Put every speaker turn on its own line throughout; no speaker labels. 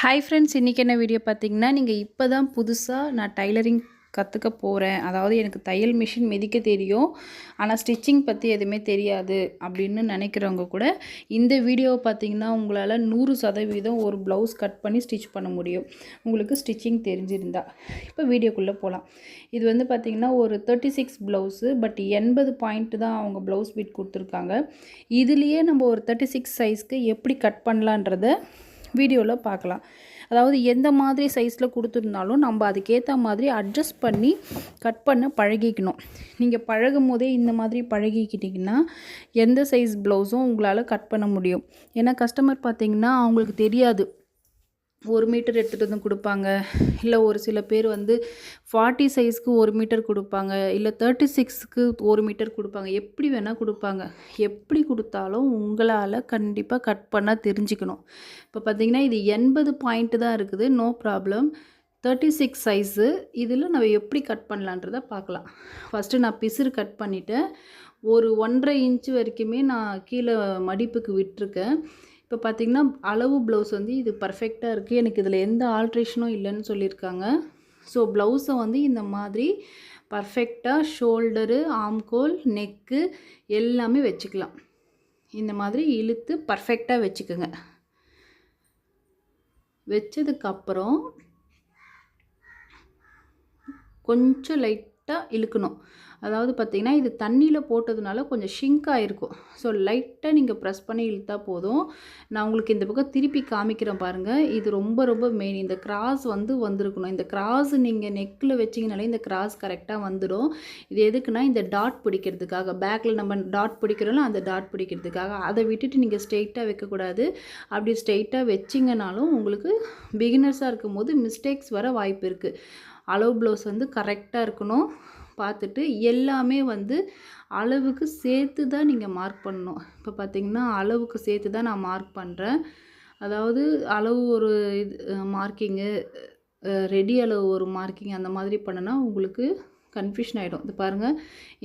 Hi friends இன்றைக்கி என்ன video பார்த்தீங்கன்னா நீங்கள் இப்போ தான் புதுசாக நான் டைலரிங் கற்றுக்க போகிறேன் அதாவது எனக்கு தையல் மிஷின் மிதிக்க தெரியும். ஆனால் ஸ்டிச்சிங் பற்றி எதுவுமே தெரியாது அப்படின்னு நினைக்கிறவங்க கூட இந்த வீடியோவை பார்த்தீங்கன்னா உங்களால் நூறு சதவீதம் ஒரு ப்ளவுஸ் கட் பண்ணி ஸ்டிச் பண்ண முடியும். உங்களுக்கு ஸ்டிச்சிங் தெரிஞ்சிருந்தா. இப்போ வீடியோக்குள்ளே போகலாம் இது வந்து பார்த்திங்கன்னா ஒரு தேர்ட்டி சிக்ஸ் ப்ளவுஸு பட் எண்பது பாயிண்ட்டு தான் அவங்க ப்ளவுஸ் பீட் கொடுத்துருக்காங்க. இதுலேயே நம்ம ஒரு தேர்ட்டி சிக்ஸ் சைஸ்க்கு எப்படி கட் பண்ணலான்றத வீடியோவில் பார்க்கலாம் அதாவது எந்த மாதிரி சைஸில் கொடுத்துருந்தாலும் நம்ம அதுக்கேற்ற மாதிரி அட்ஜஸ்ட் பண்ணி கட் பண்ண பழகிக்கணும். நீங்கள் பழகும் போதே இந்த மாதிரி பழகிக்கிட்டிங்கன்னா எந்த சைஸ் ப்ளவுஸும் உங்களால் கட் பண்ண முடியும். ஏன்னா கஸ்டமர் பார்த்தீங்கன்னா அவங்களுக்கு தெரியாது. ஒரு மீட்டர் எடுத்துகிட்டு வந்து கொடுப்பாங்க. இல்லை ஒரு சில பேர் வந்து ஃபார்ட்டி சைஸ்க்கு ஒரு மீட்டர் கொடுப்பாங்க. இல்லை தேர்ட்டி சிக்ஸ்க்கு ஒரு மீட்டர் கொடுப்பாங்க. எப்படி வேணால் கொடுப்பாங்க. எப்படி கொடுத்தாலும் உங்களால் கண்டிப்பாக கட் பண்ண தெரிஞ்சுக்கணும். இப்போ பார்த்தீங்கன்னா இது எண்பது பாயிண்ட்டு தான் இருக்குது. No problem thirty six size இதில் நம்ம எப்படி கட் பண்ணலான்றதை பார்க்கலாம் ஃபஸ்ட்டு நான் பிசுறு கட் பண்ணிவிட்டேன் ஒரு ஒன்றரை இன்ச்சு வரைக்குமே நான் கீழே மடிப்புக்கு விட்டுருக்கேன். இப்போ பார்த்திங்கன்னா அளவு ப்ளவுஸ் வந்து இது பர்ஃபெக்டாக இருக்குது எனக்கு இதில் எந்த ஆல்ட்ரேஷனும் இல்லைன்னு சொல்லியிருக்காங்க. ஸோ ப்ளவுஸை வந்து இந்த மாதிரி பர்ஃபெக்டாக ஷோல்டரு ஆம்கோல் நெக்கு எல்லாமே வச்சுக்கலாம். இந்த மாதிரி இழுத்து பர்ஃபெக்டாக வச்சுக்கோங்க. வச்சதுக்கப்புறம் கொஞ்சம் லைட் லைட்டாக இழுக்கணும். அதாவது பார்த்திங்கன்னா இது தண்ணியில் போட்டதுனால கொஞ்சம் ஷிங்க் ஆகிருக்கும் ஸோ லைட்டாக நீங்கள் ப்ரெஸ் பண்ணி இழுத்தா போதும். நான் உங்களுக்கு இந்த பக்கம் திருப்பி காமிக்கிறேன் பாருங்கள் இது ரொம்ப ரொம்ப மெயின் இந்த கிராஸ் வந்து வந்திருக்கணும். இந்த கிராஸ் நீங்கள் நெக்கில் வச்சிங்கனாலே இந்த கிராஸ் கரெக்டாக வந்துடும். இது எதுக்குன்னா இந்த டாட் பிடிக்கிறதுக்காக. பேக்கில் நம்ம டாட் பிடிக்கிறோம்ல அந்த டாட் பிடிக்கிறதுக்காக. அதை விட்டுட்டு நீங்கள் ஸ்ட்ரெயிட்டாக வைக்கக்கூடாது. அப்படி ஸ்ட்ரெயிட்டாக வச்சிங்கனாலும் உங்களுக்கு பிகினர்ஸாக இருக்கும் போது மிஸ்டேக்ஸ் வர வாய்ப்பு இருக்குது அளவு ப்ளவுஸ் வந்து கரெக்டாக இருக்கணும். பார்த்துட்டு எல்லாமே வந்து அளவுக்கு சேர்த்து தான் நீங்கள் மார்க் பண்ணணும். இப்போ பார்த்தீங்கன்னா அளவுக்கு சேர்த்து தான் நான் மார்க் பண்ணுறேன் அதாவது அளவு ஒரு இது மார்க்கிங்கு ரெடி அளவு ஒரு மார்க்கிங் அந்த மாதிரி பண்ணனா உங்களுக்கு கன்ஃபியூஷன் ஆகிடும் இது பாருங்கள்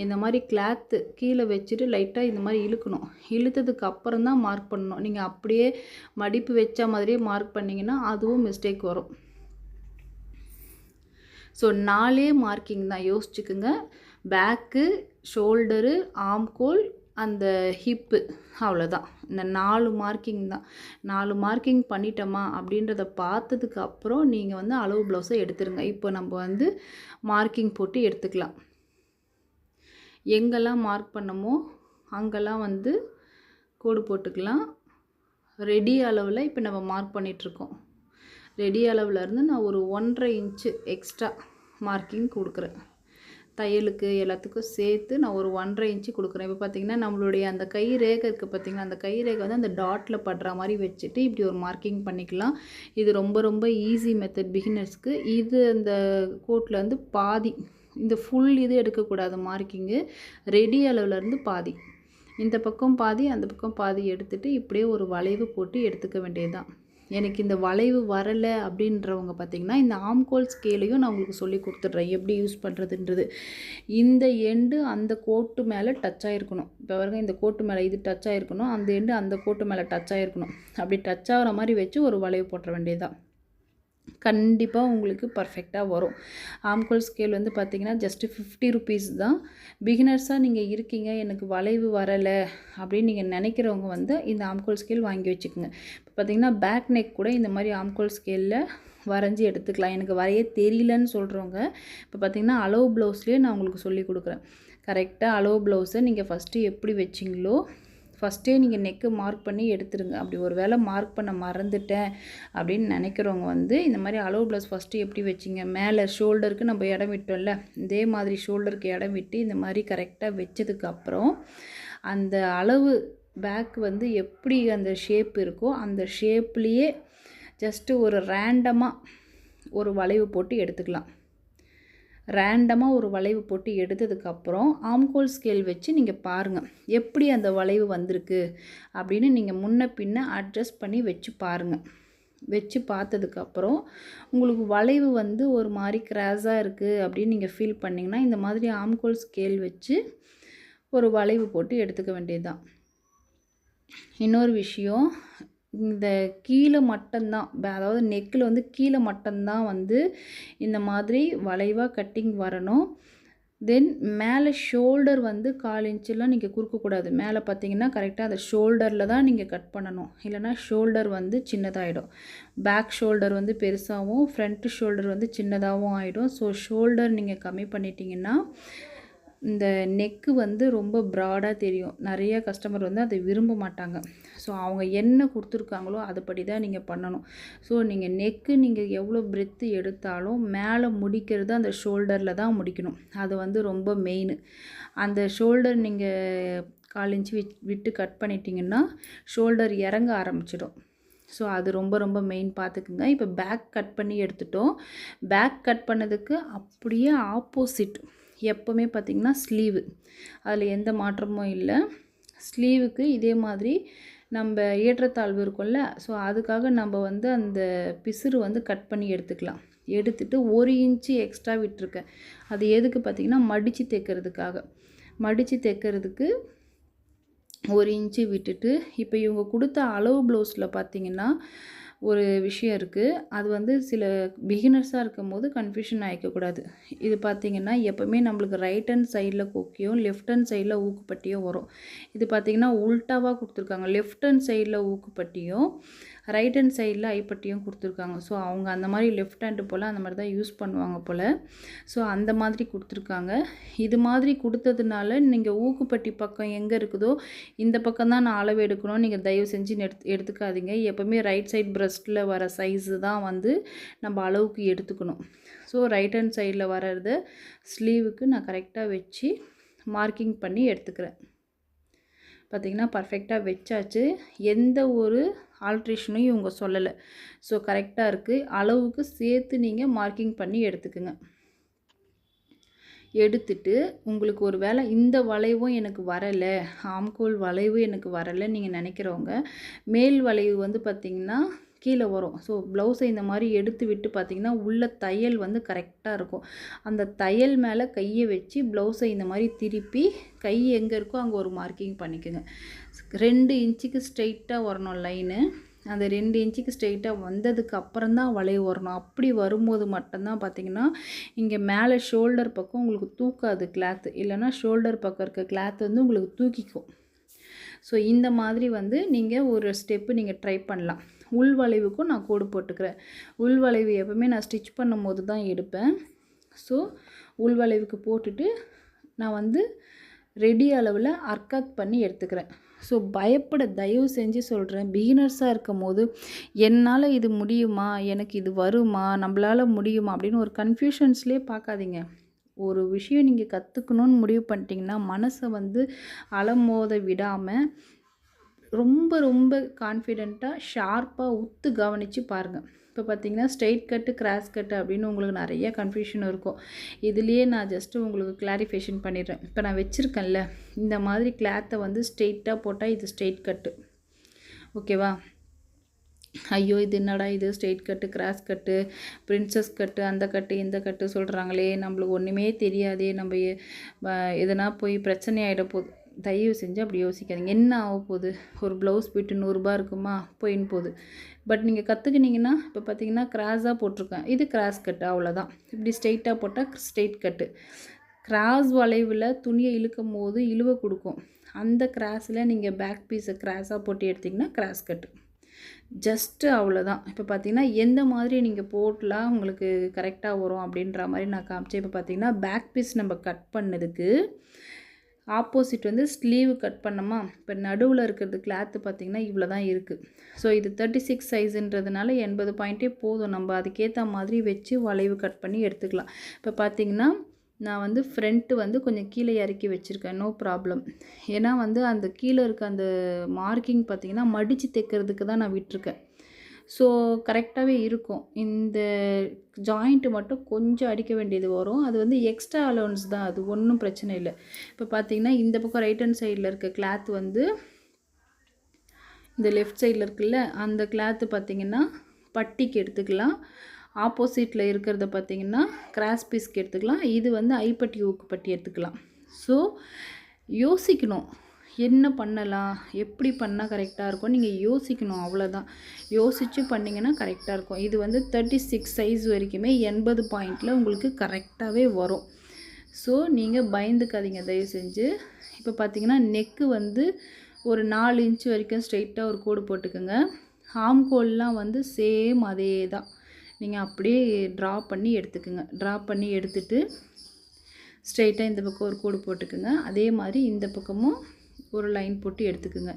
இந்த மாதிரி கிளாத்து கீழே வச்சுட்டு லைட்டாக இந்த மாதிரி இழுக்கணும். இழுத்ததுக்கு அப்புறம் தான் மார்க் பண்ணணும். நீங்கள் அப்படியே மடிப்பு வச்ச மாதிரியே மார்க் பண்ணிங்கன்னா அதுவும் மிஸ்டேக் வரும். ஸோ நாலே மார்க்கிங் தான் யோசிச்சுக்குங்க. பேக்கு ஷோல்டரு ஆம்கோல் அந்த ஹிப்பு அவ்வளோதான் இந்த நாலு மார்க்கிங் தான். நாலு மார்க்கிங் பண்ணிட்டோமா அப்படின்றத பார்த்ததுக்கு அப்புறம் நீங்கள் வந்து அளவு ப்ளவுஸை எடுத்துருங்க. இப்போ நம்ம வந்து மார்க்கிங் போட்டு எடுத்துக்கலாம். எங்கெல்லாம் மார்க் பண்ணமோ அங்கெல்லாம் வந்து கோடு போட்டுக்கலாம். ரெடி அளவில் இப்போ நம்ம மார்க் பண்ணிகிட்ருக்கோம் ரெடி அளவுலேருந்து நான் ஒரு ஒன்றரை இன்ச்சு எக்ஸ்ட்ரா மார்க்கிங் கொடுக்குறேன். தையலுக்கு எல்லாத்துக்கும் சேர்த்து நான் ஒரு ஒன்றரை இன்ச்சு கொடுக்குறேன். இப்போ பார்த்திங்கன்னா நம்மளுடைய அந்த கை ரேகை இருக்குது பார்த்திங்கன்னா அந்த கை ரேகை வந்து அந்த டாட்டில் படுற மாதிரி வச்சுட்டு இப்படி ஒரு மார்க்கிங் பண்ணிக்கலாம். இது ரொம்ப ரொம்ப ஈஸி மெத்தட் பிகினர்ஸ்க்கு இது அந்த கோட்டில் வந்து பாதி இந்த ஃபுல் இது எடுக்கக்கூடாது மார்க்கிங்கு ரெடி அளவுலேருந்து பாதி. இந்த பக்கம் பாதி அந்த பக்கம் பாதி எடுத்துகிட்டு இப்படியே ஒரு வளைவு போட்டு எடுத்துக்க வேண்டியது தான் எனக்கு இந்த வளைவு வரலை அப்படின்றவங்க பார்த்திங்கன்னா இந்த ஆம்கோல் ஸ்கேலையும் நான் உங்களுக்கு சொல்லி கொடுத்துட்றேன். எப்படி யூஸ் பண்ணுறதுன்றது இந்த எண்டு அந்த கோட்டு மேலே டச் ஆகிருக்கணும் இப்போ வரைக்கும் இந்த கோட்டு மேலே இது டச் ஆகிருக்கணும் அந்த எண்டு அந்த கோட்டு மேலே டச் ஆகிருக்கணும் அப்படி டச் ஆகிற மாதிரி வச்சு ஒரு வளைவு போட்டுற வேண்டியதுதான். கண்டிப்பாக உங்களுக்கு பர்ஃபெக்டாக வரும். ஆம்கோல் ஸ்கேல் வந்து பார்த்திங்கன்னா ஜஸ்ட்டு ஃபிஃப்டி ருபீஸ் தான். பிகினர்ஸாக நீங்கள் இருக்கீங்க எனக்கு வளைவு வரலை அப்படின்னு நீங்கள் நினைக்கிறவங்க வந்து இந்த ஆம்கோல் ஸ்கேல் வாங்கி வச்சுக்கோங்க. இப்போ பார்த்திங்கன்னா பேக் நெக் கூட இந்த மாதிரி ஆம்கோல் ஸ்கேலில் வரைஞ்சி எடுத்துக்கலாம். எனக்கு வரைய தெரியலன்னு சொல்கிறவங்க இப்போ பார்த்திங்கன்னா அளவு ப்ளவுஸ்லேயே நான் உங்களுக்கு சொல்லி கொடுக்குறேன். கரெக்டாக அளவு ப்ளவுஸை நீங்கள் ஃபஸ்ட்டு எப்படி வச்சிங்களோ ஃபஸ்ட்டே நீங்கள் நெக்கு மார்க் பண்ணி எடுத்துருங்க. அப்படி ஒரு வேளை மார்க் பண்ண மறந்துட்டேன் அப்படின்னு நினைக்கிறவங்க வந்து இந்த மாதிரி அளவு ப்ளஸ் ஃபஸ்ட்டு எப்படி வச்சிங்க? மேலே ஷோல்டருக்கு நம்ம இடம் விட்டோம்ல இதே மாதிரி ஷோல்டருக்கு இடம் விட்டு இந்த மாதிரி கரெக்டாக வச்சதுக்கப்புறம் அந்த அளவு பேக் வந்து எப்படி அந்த ஷேப் இருக்கோ அந்த ஷேப்லேயே ஜஸ்ட்டு ஒரு ரேண்டமாக ஒரு வளைவு போட்டு எடுத்துக்கலாம். ரேண்டமாக ஒரு வளைவு போட்டு எடுத்ததுக்கப்புறம் ஆம்கோல் ஸ்கேல் வச்சு நீங்கள் பாருங்கள் எப்படி அந்த வளைவு வந்திருக்கு அப்படின்னு நீங்கள் முன்ன பின்ன அட்ஜஸ்ட் பண்ணி வச்சு பாருங்கள் வச்சு பார்த்ததுக்கப்புறம் உங்களுக்கு வளைவு வந்து ஒரு மாதிரி கிராஸாக இருக்குது அப்படின்னு நீங்கள் ஃபீல் பண்ணிங்கன்னா இந்த மாதிரி ஆம்கோல் ஸ்கேல் வச்சு ஒரு வளைவு போட்டு எடுத்துக்க வேண்டியது தான் இன்னொரு விஷயம் இந்த கீழே மட்டும்தான் அதாவது நெக்கில் வந்து கீழே மட்டும்தான் வந்து இந்த மாதிரி வளைவாக கட்டிங் வரணும். தென் மேலே ஷோல்டர் வந்து கால் இன்ச்செல்லாம் நீங்கள் குறுக்கக்கூடாது. மேலே பார்த்தீங்கன்னா கரெக்டாக அந்த ஷோல்டரில் தான் நீங்கள் கட் பண்ணணும். இல்லைனா ஷோல்டர் வந்து சின்னதாகிடும் பேக் ஷோல்டர் வந்து பெருசாகவும் ஃப்ரண்ட் ஷோல்டர் வந்து சின்னதாகவும் ஆகிடும் ஸோ ஷோல்டர் நீங்கள் கம்மி பண்ணிட்டீங்கன்னா இந்த நெக்கு வந்து ரொம்ப ப்ராடாக தெரியும். நிறைய கஸ்டமர் வந்து அதை விரும்ப மாட்டாங்க. ஸோ அவங்க என்ன கொடுத்துருக்காங்களோ அதுபடி தான் நீங்கள் பண்ணணும். ஸோ நீங்கள் நெக்கு நீங்கள் எவ்வளோ பிரெத்து எடுத்தாலும் மேலே முடிக்கிறது அந்த ஷோல்டரில் தான் முடிக்கணும். அது வந்து ரொம்ப மெயின் அந்த ஷோல்டர் நீங்கள் கால் இன்ச்சு விட்டு கட் பண்ணிட்டீங்கன்னா ஷோல்டர் இறங்க ஆரம்பிச்சிடும். ஸோ அது ரொம்ப ரொம்ப மெயின் பார்த்துக்குங்க இப்போ பேக் கட் பண்ணி எடுத்துட்டோம். பேக் கட் பண்ணதுக்கு அப்படியே ஆப்போசிட் எப்போவுமே பார்த்திங்கன்னா ஸ்லீவு அதில் எந்த மாற்றமும் இல்லை. ஸ்லீவுக்கு இதே மாதிரி நம்ம ஏற்றத்தாழ்வு இருக்கும்ல ஸோ அதுக்காக நம்ம வந்து அந்த பிசுறு வந்து கட் பண்ணி எடுத்துக்கலாம். எடுத்துட்டு ஒரு இன்ச்சு எக்ஸ்ட்ரா விட்டுருக்கேன் அது எதுக்கு பார்த்திங்கன்னா மடித்து தைக்கிறதுக்காக. மடித்து தைக்கிறதுக்கு ஒரு இன்ச்சு விட்டுட்டு இப்போ இவங்க கொடுத்த அளவு ப்ளவுஸில் பார்த்திங்கன்னா ஒரு விஷயம் இருக்குது அது வந்து சில பிகினர்ஸாக இருக்கும் போது கன்ஃபியூஷன் ஆகிக்கக்கூடாது இது பார்த்திங்கன்னா எப்போவுமே நம்மளுக்கு ரைட் ஹேண்ட் சைடில் கொக்கியும் லெஃப்ட் ஹேண்ட் சைடில் ஊக்குப்பட்டியும் வரும். இது பார்த்திங்கன்னா உல்ட்டாவாக கொடுத்துருக்காங்க. லெஃப்ட் ஹேண்ட் சைடில் ஊக்குப்பட்டியும் ரைட் ஹேண்ட் சைடில் ஐப்பட்டியும் கொடுத்துருக்காங்க. ஸோ அவங்க அந்த மாதிரி லெஃப்ட் ஹேண்டு போல் அந்த மாதிரி தான் யூஸ் பண்ணுவாங்க போல். ஸோ அந்த மாதிரி கொடுத்துருக்காங்க. இது மாதிரி கொடுத்ததுனால நீங்கள் ஊக்குப்பட்டி பக்கம் எங்கே இருக்குதோ இந்த பக்கம் தான் நான் அளவு எடுக்கணும். நீங்கள் தயவு செஞ்சு எடுத்து எடுத்துக்காதீங்க. எப்போவுமே ரைட் சைட் ப்ரெஸ்ட்டில் வர சைஸு தான் வந்து நம்ம அளவுக்கு எடுத்துக்கணும். ஸோ ரைட் ஹேண்ட் சைடில் வர்றத ஸ்லீவுக்கு நான் கரெக்டாக வச்சு மார்க்கிங் பண்ணி எடுத்துக்கிறேன். பார்த்திங்கன்னா பர்ஃபெக்டாக வச்சாச்சு. எந்த ஒரு ஆல்ட்ரேஷனும் இவங்க சொல்லலை. ஸோ கரெக்டாக இருக்குது அளவுக்கு சேர்த்து நீங்கள் மார்க்கிங் பண்ணி எடுத்துக்குங்க. எடுத்துட்டு உங்களுக்கு ஒரு வேளை இந்த வளைவும் எனக்கு வரலை ஆம்கோல் வளைவு எனக்கு வரலை நீங்கள் நினைக்கிறவங்க மேல் வளைவு வந்து பார்த்திங்கன்னா கீழே வரும். ஸோ ப்ளவுஸை இந்த மாதிரி எடுத்து விட்டு பார்த்திங்கன்னா உள்ள தையல் வந்து கரெக்டாக இருக்கும். அந்த தையல் மேலே கையை வச்சு ப்ளவுஸை இந்த மாதிரி திருப்பி கை எங்கே இருக்கோ அங்கே ஒரு மார்க்கிங் பண்ணிக்கோங்க. ரெண்டு இன்ச்சுக்கு ஸ்ட்ரெயிட்டாக வரணும் லைனு அந்த ரெண்டு இன்ச்சுக்கு ஸ்ட்ரெயிட்டாக வந்ததுக்கு அப்புறம் தான் வளைவு வரணும். அப்படி வரும்போது மட்டும்தான் பார்த்திங்கன்னா இங்கே மேலே ஷோல்டர் பக்கம் உங்களுக்கு தூக்காது கிளாத்து இல்லைனா ஷோல்டர் பக்கம் இருக்க கிளாத் வந்து உங்களுக்கு தூக்கிக்கும். ஸோ இந்த மாதிரி வந்து நீங்கள் ஒரு ஸ்டெப்பு நீங்கள் ட்ரை பண்ணலாம். உள் வளைவுக்கும் நான் கோடு போட்டுக்கிறேன். உள் வளைவு எப்போவுமே நான் ஸ்டிச் பண்ணும்போது தான் எடுப்பேன். ஸோ உள் வளைவுக்கு போட்டுட்டு நான் வந்து ரெடி அளவில் அர்க்காத் பண்ணி எடுத்துக்கிறேன். ஸோ பயப்பட தயவு செஞ்சு சொல்கிறேன் பிகினர்ஸாக இருக்கும் போது என்னால் இது முடியுமா? எனக்கு இது வருமா? நம்மளால் முடியுமா? அப்படின்னு ஒரு கன்ஃபியூஷன்ஸ்லேயே பார்க்காதீங்க. ஒரு விஷயம் நீங்கள் கற்றுக்கணுன்னு முடிவு பண்ணிட்டீங்கன்னா மனசை வந்து அலமோத விடாமல் ரொம்ப ரொம்ப கான்ஃபிடெண்ட்டாக ஷார்ப்பாக உத்து கவனித்து பாருங்கள் இப்போ பார்த்தீங்கன்னா ஸ்ட்ரெயிட் கட்டு கிராஸ் கட்டு அப்படின்னு உங்களுக்கு நிறைய கன்ஃபியூஷன் இருக்கும். இதுலேயே நான் ஜஸ்ட்டு உங்களுக்கு கிளாரிஃபிகேஷன் பண்ணிடுறேன். இப்போ நான் வச்சுருக்கேன்ல இந்த மாதிரி கிளாத்தை வந்து ஸ்ட்ரெயிட்டாக போட்டால் இது ஸ்ட்ரெயிட் கட்டு ஓகேவா ஐயோ இது என்னடா இது? Straight cut cross cut princess cut அந்த கட்டு இந்த கட்டு சொல்கிறாங்களே நம்மளுக்கு ஒன்றுமே தெரியாதே நம்ம எதனா போய் பிரச்சனை ஆகிட போகுது தயவு செஞ்சு அப்படி யோசிக்காதீங்க. என்ன ஆக போகுது ஒரு ப்ளவுஸ் போயிட்டு நூறுரூபா இருக்குமா? போயின்னு போகுது. பட் நீங்கள் கற்றுக்கினீங்கன்னா இப்போ பார்த்தீங்கன்னா கிராஸாக போட்டிருக்கேன். இது கிராஸ் கட்டு அவ்வளோதான் இப்படி ஸ்ட்ரெயிட்டாக போட்டால் ஸ்ட்ரெயிட் கட்டு கிராஸ் வளைவில் துணியை இழுக்கும் போது இழுவை கொடுக்கும். அந்த கிராஸில் நீங்கள் பேக் பீஸை கிராஸாக போட்டு எடுத்திங்கன்னா கிராஸ் கட்டு ஜஸ்ட்டு அவ்வளோதான் இப்போ பார்த்தீங்கன்னா எந்த மாதிரி நீங்கள் போட்டலாம் உங்களுக்கு கரெக்டாக வரும் அப்படின்ற மாதிரி நான் காமிச்சேன். இப்போ பார்த்தீங்கன்னா பேக் பீஸ் நம்ம கட் பண்ணதுக்கு ஆப்போசிட் வந்து ஸ்லீவ் கட் பண்ணோமா? இப்போ நடுவில் இருக்கிறது கிளாத்து பார்த்திங்கன்னா இவ்வளோ தான் இருக்குது ஸோ இது தேர்ட்டி சிக்ஸ் சைஸுன்றதுனால எண்பது பாயிண்ட்டே போதும். நம்ம அதுக்கேற்ற மாதிரி வச்சு வளைவு கட் பண்ணி எடுத்துக்கலாம். இப்போ பார்த்திங்கன்னா நான் வந்து ஃப்ரண்ட்டு வந்து கொஞ்சம் கீழே இறக்கி வச்சுருக்கேன். நோ ப்ராப்ளம் ஏன்னா வந்து அந்த கீழே இருக்க அந்த மார்க்கிங் பார்த்திங்கன்னா மடித்து தைக்கிறதுக்கு தான் நான் விட்டுருக்கேன். ஸோ கரெக்டாகவே இருக்கும். இந்த ஜாயிண்ட்டு மட்டும் கொஞ்சம் அடிக்க வேண்டியது வரும். அது வந்து எக்ஸ்ட்ரா அலோன்ஸ் தான். அது ஒன்றும் பிரச்சனை இல்லை. இப்போ பார்த்தீங்கன்னா இந்த பக்கம் ரைட் ஹேண்ட் சைடில் இருக்க கிளாத் வந்து இந்த லெஃப்ட் சைடில் இருக்குல்ல அந்த கிளாத்து பார்த்திங்கன்னா பட்டிக்கு எடுத்துக்கலாம். ஆப்போசிட்டில் இருக்கிறத பார்த்திங்கன்னா கிராஸ் பீஸ்க்கு எடுத்துக்கலாம். இது வந்து ஐப்பட்டி ஊக்கு பட்டி எடுத்துக்கலாம். ஸோ யோசிக்கணும். என்ன பண்ணலாம்? எப்படி பண்ணால் கரெக்டாக இருக்கும்? நீங்கள் யோசிக்கணும் அவ்வளோதான் யோசித்து பண்ணிங்கன்னா கரெக்டாக இருக்கும். இது வந்து தேர்ட்டி சிக்ஸ் சைஸ் வரைக்குமே எண்பது பாயிண்டில் உங்களுக்கு கரெக்டாகவே வரும். ஸோ நீங்கள் பயந்துக்காதீங்க. தயவு செஞ்சு. இப்போ பார்த்தீங்கன்னா நெக்கு வந்து ஒரு நாலு இன்ச் வரைக்கும் ஸ்ட்ரெயிட்டாக ஒரு கோடு போட்டுக்கோங்க. ஆம்கோல்லாம் வந்து சேம் அதே தான் நீங்கள் அப்படியே ட்ரா பண்ணி எடுத்துக்கோங்க. ட்ரா பண்ணி எடுத்துட்டு ஸ்ட்ரெயிட்டாக இந்த பக்கம் ஒரு கோடு போட்டுக்குங்க. அதே மாதிரி இந்த பக்கமும் ஒரு லைன் போட்டு எடுத்துக்குங்க.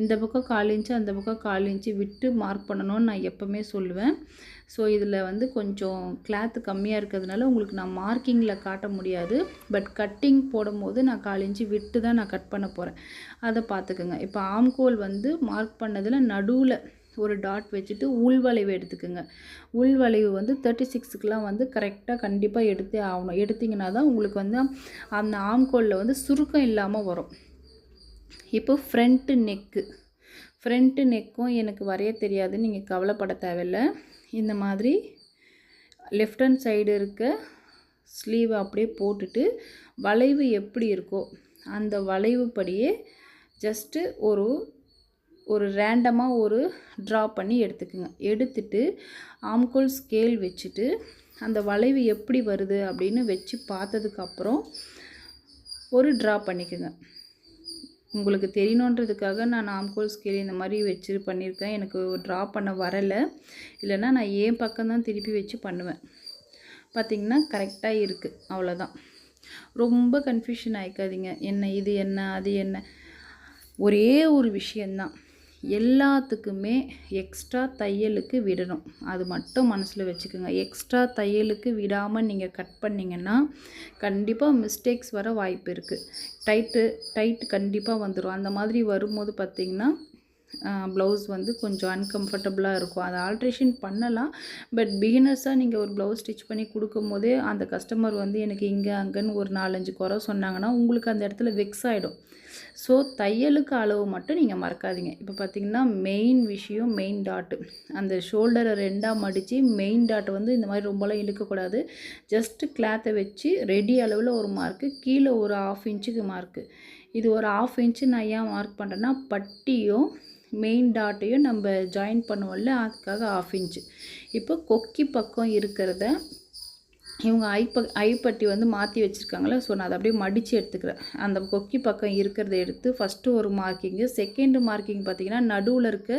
இந்த பக்கம் கால் இன்ச்சு அந்த பக்கம் கால் இன்ச்சு விட்டு மார்க் பண்ணணும்னு நான் எப்போவுமே சொல்லுவேன். ஸோ இதில் வந்து கொஞ்சம் கிளாத்து கம்மியாக இருக்கிறதுனால உங்களுக்கு நான் மார்க்கிங்கில் காட்ட முடியாது. பட் கட்டிங் போடும்போது நான் கால் இன்ச்சு விட்டு தான் நான் கட் பண்ண போகிறேன் அதை பார்த்துக்குங்க. இப்போ ஆம்கோல் வந்து மார்க் பண்ணதில் நடுவில் ஒரு டாட் வச்சுட்டு உள்வளைவு எடுத்துக்கோங்க. உள்வளைவு வந்து தேர்ட்டி சிக்ஸுக்கெலாம் வந்து கரெக்டாக கண்டிப்பாக எடுத்தே ஆகணும். எடுத்திங்கன்னா தான் உங்களுக்கு வந்து அந்த ஆம்கோலில் வந்து சுருக்கம் இல்லாமல் வரும். இப்போ ஃப்ரண்ட்டு நெக்கு ஃப்ரண்ட்டு நெக்கும் எனக்கு வரைய தெரியாது. நீங்கள் கவலைப்பட தேவையில்ல. இந்த மாதிரி லெஃப்ட் ஹேண்ட் சைடு இருக்க ஸ்லீவை அப்படியே போட்டுட்டு வளைவு எப்படி இருக்கோ அந்த வளைவு படியே ஜஸ்ட்டு ஒரு ஒரு ரேண்டமாக ஒரு ட்ரா பண்ணி எடுத்துக்குங்க. எடுத்துட்டு ஆம்கோல் ஸ்கேல் வச்சுட்டு அந்த வளைவு எப்படி வருது அப்படின்னு வச்சு பார்த்ததுக்கப்புறம் ஒரு ட்ரா பண்ணிக்கோங்க. உங்களுக்கு தெரியணுன்றதுக்காக நான் ஆம்கோல் ஸ்கேல் இந்த மாதிரி வச்சு பண்ணியிருக்கேன் எனக்கு ட்ரா பண்ண வரலை. இல்லைன்னா நான் ஏன் பக்கம்தான் திருப்பி வச்சு பண்ணுவேன். பார்த்திங்கன்னா கரெக்டாக இருக்குது அவ்வளோதான் ரொம்ப கன்ஃபியூஷன் ஆகிக்காதீங்க என்ன இது என்ன அது என்ன? ஒரே ஒரு விஷயந்தான் எல்லாத்துக்குமே எக்ஸ்ட்ரா தையலுக்கு விடணும். அது மட்டும் மனசில் வச்சுக்கோங்க. எக்ஸ்ட்ரா தையலுக்கு விடாமல் நீங்கள் கட் பண்ணிங்கன்னா கண்டிப்பாக மிஸ்டேக்ஸ் வர வாய்ப்பு இருக்குது டைட்டு டைட் கண்டிப்பாக வந்துடும் அந்த மாதிரி வரும்போது பார்த்திங்கன்னா ப்ளவுஸ் வந்து கொஞ்சம் அன்கம்ஃபர்டபுளாக இருக்கும். அதை ஆல்ட்ரேஷன் பண்ணலாம். பட் பிகினர்ஸாக நீங்கள் ஒரு ப்ளவுஸ் ஸ்டிச் பண்ணி கொடுக்கும் போதே அந்த கஸ்டமர் வந்து எனக்கு இங்கே அங்கேன்னு ஒரு நாலஞ்சு குறை சொன்னாங்கன்னா உங்களுக்கு அந்த இடத்துல வெக்ஸ் ஆகிடும் ஸோ தையலுக்கு அளவு மட்டும் நீங்கள் மறக்காதீங்க. இப்போ பார்த்தீங்கன்னா மெயின் விஷயம் மெயின் டாட்டு அந்த ஷோல்டரை ரெண்டாக மடித்து மெயின் டாட் வந்து இந்த மாதிரி ரொம்பலாம் இழுக்கக்கூடாது. ஜஸ்ட்டு கிளாத்தை வச்சு ரெடி அளவில் ஒரு மார்க்கு கீழே ஒரு ஆஃப் இன்ச்சுக்கு மார்க்கு இது ஒரு ஆஃப் இன்ச்சு நான் ஏன் மார்க் பண்ணுறேன்னா பட்டியும் மெயின் டாட்டையும் நம்ம ஜாயின் பண்ணுவோம்ல அதுக்காக ஆஃப் இன்ச்சு இப்போ கொக்கி பக்கம் இருக்கிறத இவங்க ஐப்ப ஐப்பட்டி வந்து மாற்றி வச்சுருக்காங்களே ஸோ நான் அதை அப்படியே மடித்து எடுத்துக்கிறேன். அந்த கொக்கி பக்கம் இருக்கிறத எடுத்து ஃபஸ்ட்டு ஒரு மார்க்கிங்கு செகண்டு மார்க்கிங் பார்த்திங்கன்னா நடுவில் இருக்க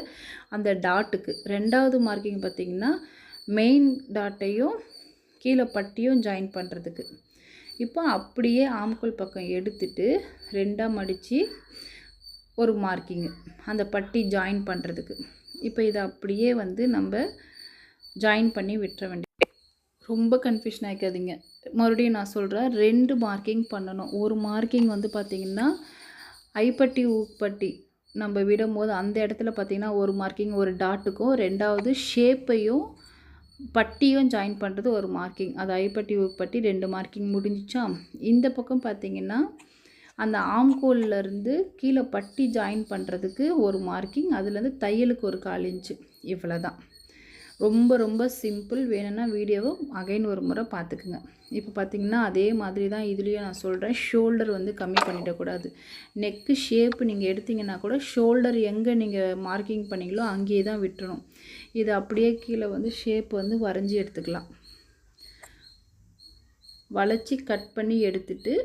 அந்த டாட்டுக்கு ரெண்டாவது மார்க்கிங் பார்த்திங்கன்னா மெயின் டாட்டையும் கீழே பட்டியும் ஜாயின் பண்ணுறதுக்கு இப்போ அப்படியே ஆம்கோல் பக்கம் எடுத்துட்டு ரெண்டாக மடித்து ஒரு மார்க்கிங்கு அந்த பட்டி ஜாயின் பண்ணுறதுக்கு இப்போ இதை அப்படியே வந்து நம்ம ஜாயின் பண்ணி விட்டுற வேண்டிய ரொம்ப கன்ஃபியூஷன் ஆகிக்காதீங்க மறுபடியும் நான் சொல்கிறேன் ரெண்டு மார்க்கிங் பண்ணணும். ஒரு மார்க்கிங் வந்து பார்த்திங்கன்னா ஐப்பட்டி ஊப்பட்டி நம்ம விடும்போது அந்த இடத்துல பார்த்திங்கன்னா ஒரு மார்க்கிங் ஒரு டாட்டுக்கும் ரெண்டாவது ஷேப்பையும் பட்டியும் ஜாயின் பண்ணுறது ஒரு மார்க்கிங் அது ஐப்பட்டி உப்பட்டி ரெண்டு மார்க்கிங் முடிஞ்சிச்சா? இந்த பக்கம் பார்த்திங்கன்னா அந்த ஆம்கோல்லேருந்து கீழே பட்டி ஜாயின் பண்ணுறதுக்கு ஒரு மார்க்கிங் அதுலேருந்து தையலுக்கு ஒரு கால் இன்ச்சு இவ்வளோ தான் ரொம்ப ரொம்ப சிம்பிள் வேணும்னா வீடியோவை அகைன் ஒரு முறை பார்த்துக்குங்க. இப்போ பார்த்திங்கன்னா அதே மாதிரி தான் இதுலேயும் நான் சொல்கிறேன் ஷோல்டர் வந்து கம்மி பண்ணிடக்கூடாது நெக்கு ஷேப்பு நீங்கள் எடுத்திங்கன்னா கூட ஷோல்டர் எங்கே நீங்கள் மார்க்கிங் பண்ணிங்களோ அங்கேயே தான் விட்டுணும் இது அப்படியே கீழே வந்து ஷேப் வந்து வரைஞ்சி எடுத்துக்கலாம். வளைச்சி கட் பண்ணி எடுத்துட்டு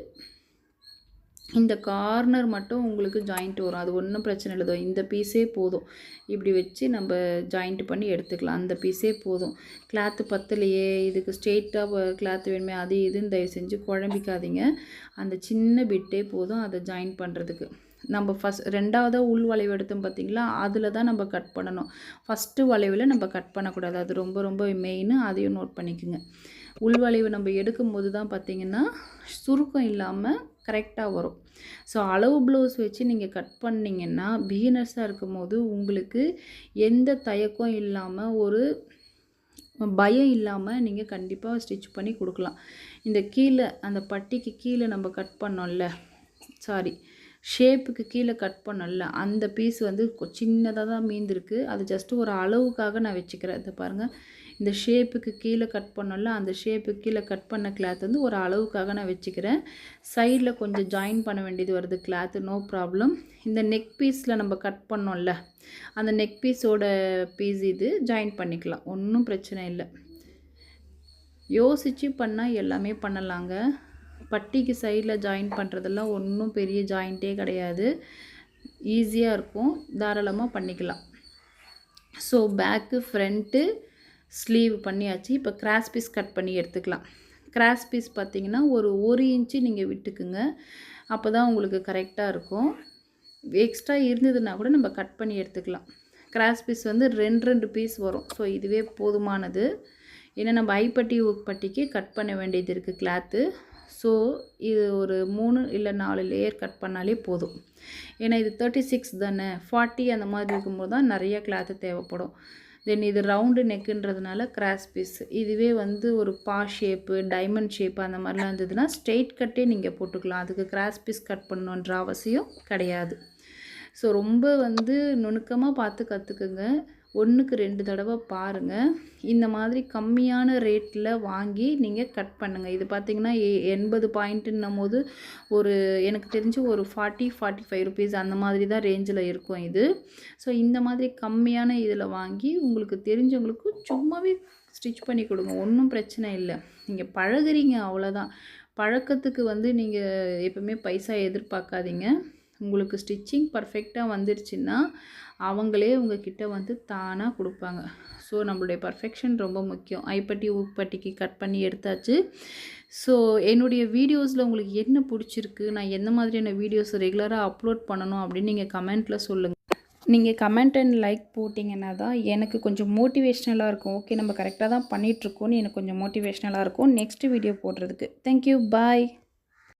இந்த கார்னர் மட்டும் உங்களுக்கு ஜாயிண்ட் வரும். அது ஒன்றும் பிரச்சனை இல்லை. இந்த பீஸே போதும். இப்படி வச்சு நம்ம ஜாயிண்ட் பண்ணி எடுத்துக்கலாம். அந்த பீஸே போதும். கிளாத்து பத்தலையே. இதுக்கு ஸ்ட்ரெயிட்டாக கிளாத்து வேணுமே அது இதுன்னு தயவு செஞ்சு குழம்பிக்காதீங்க. அந்த சின்ன பிட்டே போதும் அதை ஜாயின் பண்ணுறதுக்கு நம்ம ஃபஸ்ட் ரெண்டாவதாக உள் வளைவு எடுத்தோம் பார்த்திங்களா அதில் தான் நம்ம கட் பண்ணணும். ஃபஸ்ட்டு வளைவில் நம்ம கட் பண்ணக்கூடாது. அது ரொம்ப ரொம்ப மெயின் அதையும் நோட் பண்ணிக்கோங்க. உள்வளைவு நம்ம எடுக்கும்போது தான் பார்த்திங்கன்னா சுருக்கம் இல்லாமல் கரெக்டாக வரும். ஸோ அளவு ப்ளவுஸ் வச்சு நீங்கள் கட் பண்ணிங்கன்னா பிகினர்ஸாக இருக்கும் போது உங்களுக்கு எந்த தயக்கம் இல்லாமல் ஒரு பயம் இல்லாமல் நீங்கள் கண்டிப்பாக ஸ்டிச் பண்ணி கொடுக்கலாம். இந்த கீழே அந்த பட்டிக்கு கீழே நம்ம கட் பண்ணோம்ல சாரி ஷேப்புக்கு கீழே கட் பண்ணல. அந்த பீஸ் வந்து சின்னதாக தான் மீந்திருக்கு. அது ஜஸ்ட்டு ஒரு அளவுக்காக நான் வச்சுக்கிறேன். இதை பாருங்கள் இந்த ஷேப்புக்கு கீழே கட் பண்ணல. அந்த ஷேப்புக்கு கீழே கட் பண்ண கிளாத் வந்து ஒரு அளவுக்காக நான் வச்சுக்கிறேன். சைடில் கொஞ்சம் ஜாயின் பண்ண வேண்டியது வருது கிளாத்து நோ ப்ராப்ளம் இந்த நெக் பீஸில் நம்ம கட் பண்ணோம்ல. அந்த நெக் பீஸோட பீஸ் இது ஜாயின் பண்ணிக்கலாம். ஒன்றும் பிரச்சனை இல்லை. யோசித்து பண்ணால் எல்லாமே பண்ணலாங்க. பட்டிக்கு சைடில் ஜாயின் பண்ணுறதெல்லாம் ஒன்றும் பெரிய ஜாயிண்ட்டே கிடையாது. ஈஸியாக இருக்கும். தாராளமாக பண்ணிக்கலாம். ஸோ பேக்கு ஃப்ரண்ட்டு ஸ்லீவ் பண்ணியாச்சு. இப்போ கிராஸ் பீஸ் கட் பண்ணி எடுத்துக்கலாம். கிராஸ் பீஸ் பார்த்தீங்கன்னா ஒரு ஒரு இன்ச்சு நீங்கள் விட்டுக்குங்க. அப்போ தான் உங்களுக்கு கரெக்டாக இருக்கும். எக்ஸ்ட்ரா இருந்ததுன்னா கூட நம்ம கட் பண்ணி எடுத்துக்கலாம். கிராஸ் பீஸ் வந்து ரெண்டு ரெண்டு பீஸ் வரும். ஸோ இதுவே போதுமானது. ஏன்னா நம்ம ஐப்பட்டி பட்டிக்கு கட் பண்ண வேண்டியது இருக்குது கிளாத்து ஸோ இது ஒரு மூணு இல்லை நாலு லேயர் கட் பண்ணாலே போதும். ஏன்னா இது தேர்ட்டி சிக்ஸ் தானே? ஃபார்ட்டி அந்த மாதிரி இருக்கும்போது தான் நிறைய கிளாத்து தேவைப்படும். தென் இது ரவுண்டு நெக்குன்றதுனால கிராஸ் பீஸ் இதுவே வந்து ஒரு பா ஷேப்பு டைமண்ட் ஷேப்பு அந்த மாதிரிலாம் இருந்ததுன்னா ஸ்ட்ரெயிட் கட்டே நீங்கள் போட்டுக்கலாம். அதுக்கு கிராஸ் பீஸ் கட் பண்ணணுன்ற அவசியம் கிடையாது. ஸோ ரொம்ப வந்து நுணுக்கமாக பார்த்து கற்றுக்குங்க ஒன்றுக்கு ரெண்டு தடவை பாருங்கள் இந்த மாதிரி கம்மியான ரேட்டில் வாங்கி நீங்கள் கட் பண்ணுங்கள் இது பார்த்திங்கன்னா எ எண்பது பாயிண்ட்டுன்னும் போது ஒரு எனக்கு தெரிஞ்சு ஒரு ஃபார்ட்டி ஃபார்ட்டி ஃபைவ் ருபீஸ் அந்த மாதிரி தான் ரேஞ்சில் இருக்கும் இது. ஸோ இந்த மாதிரி கம்மியான இதில் வாங்கி உங்களுக்கு தெரிஞ்சவங்களுக்கு சும்மாவே ஸ்டிச் பண்ணி கொடுங்க. ஒன்றும் பிரச்சனை இல்லை. நீங்கள் பழகுறீங்க அவ்வளோதான் பழக்கத்துக்கு வந்து நீங்கள் எப்பவுமே பைசா எதிர்பார்க்காதீங்க. உங்களுக்கு ஸ்டிச்சிங் பர்ஃபெக்டாக வந்துருச்சுன்னா அவங்களே உங்ககிட்ட வந்து தானாக கொடுப்பாங்க. ஸோ நம்மளுடைய பர்ஃபெக்ஷன் ரொம்ப முக்கியம். ஐப்பட்டி ஊப்பட்டிக்கு கட் பண்ணி எடுத்தாச்சு. ஸோ என்னுடைய வீடியோஸில் உங்களுக்கு என்ன பிடிச்சிருக்கு? நான் எந்த மாதிரியான வீடியோஸ் ரெகுலராக அப்லோட் பண்ணணும் அப்படின்னு நீங்கள் கமெண்ட்டில் சொல்லுங்கள் நீங்கள் கமெண்ட் அண்ட் லைக் போட்டிங்கன்னா தான் எனக்கு கொஞ்சம் மோட்டிவேஷ்னலாக இருக்கும். ஓகே நம்ம கரெக்டாக தான் பண்ணிகிட்ருக்கோன்னு எனக்கு கொஞ்சம் மோட்டிவேஷ்னலாக இருக்கும். நெக்ஸ்ட் வீடியோ போடுறதுக்கு. Thank you bye